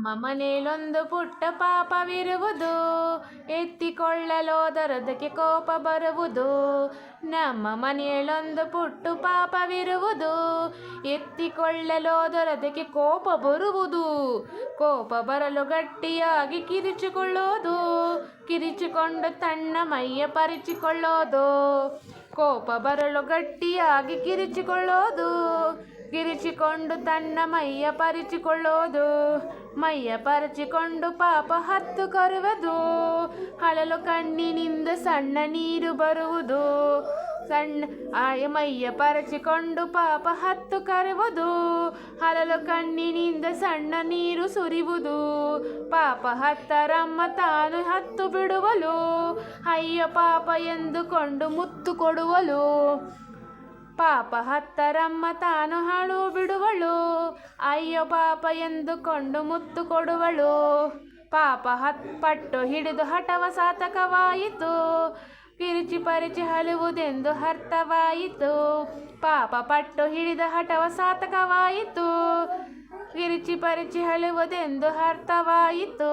ನಮ್ಮ ಮನೇಲೊಂದು ಪುಟ್ಟ ಪಾಪವಿರುವುದು. ಎತ್ತಿಕೊಳ್ಳಲೋದರದಕ್ಕೆ ಕೋಪ ಬರುವುದು. ನಮ್ಮ ಮನೆಯಲ್ಲೊಂದು ಪುಟ್ಟ ಪಾಪವಿರುವುದು. ಎತ್ತಿಕೊಳ್ಳಲೋದರದಕ್ಕೆ ಕೋಪ ಬರುವುದು. ಕೋಪ ಬರಲು ಗಟ್ಟಿಯಾಗಿ ಕಿರಿಚಿಕೊಳ್ಳೋದು. ಕಿರಿಚಿಕೊಂಡು ತನ್ನ ಮೈಯ ಪರಿಚಿಕೊಳ್ಳೋದು. ಕೋಪ ಬರಲು ಗಟ್ಟಿಯಾಗಿ ಕಿರಿಚಿಕೊಳ್ಳೋದು. ಕಿರಿಚಿಕೊಂಡು ತನ್ನ ಮೈಯ ಪರಿಚಿಕೊಳ್ಳೋದು. ಮೈಯ ಪರಿಚಿಕೊಂಡು ಪಾಪ ಹತ್ತು ಕರುವುದು. ಅಳಲು ಕಣ್ಣಿನಿಂದ ಸಣ್ಣ ನೀರು ಬರುವುದು. ಸಣ್ಣ ಆಯ ಮೈಯ ಪರಚಿಕೊಂಡು ಪಾಪ ಹತ್ತು ಕರುವುದು. ಹಲಲು ಕಣ್ಣಿನಿಂದ ಸಣ್ಣ ನೀರು ಸುರಿವುದು. ಪಾಪ ಹತ್ತರಮ್ಮ ತಾನು ಹತ್ತು ಬಿಡುವಲು. ಅಯ್ಯ ಪಾಪ ಎಂದುಕೊಂಡು ಮುತ್ತು ಕೊಡುವಲು. ಪಾಪ ಹತ್ತರಮ್ಮ ತಾನು ಹಾಳು ಬಿಡುವಳು. ಅಯ್ಯ ಪಾಪ ಎಂದುಕೊಂಡು ಮುತ್ತು ಕೊಡುವಳು. ಪಾಪ ಹತ್ ಪಟ್ಟು ಹಿಡಿದು ಹಠವ ಸಾತಕವಾಯಿತು. ಕಿರಿಚಿ ಪರಿಚಿ ಹಲುವುದೆಂದು ಅರ್ಥವಾಯಿತು. ಪಾಪ ಪಟ್ಟು ಹಿಡಿದ ಹಠವ ಸಾತಕವಾಯಿತು ಕಿರಿಚಿ ಪರಿಚಿ ಹಲುವುದೆಂದು ಅರ್ಥವಾಯಿತು.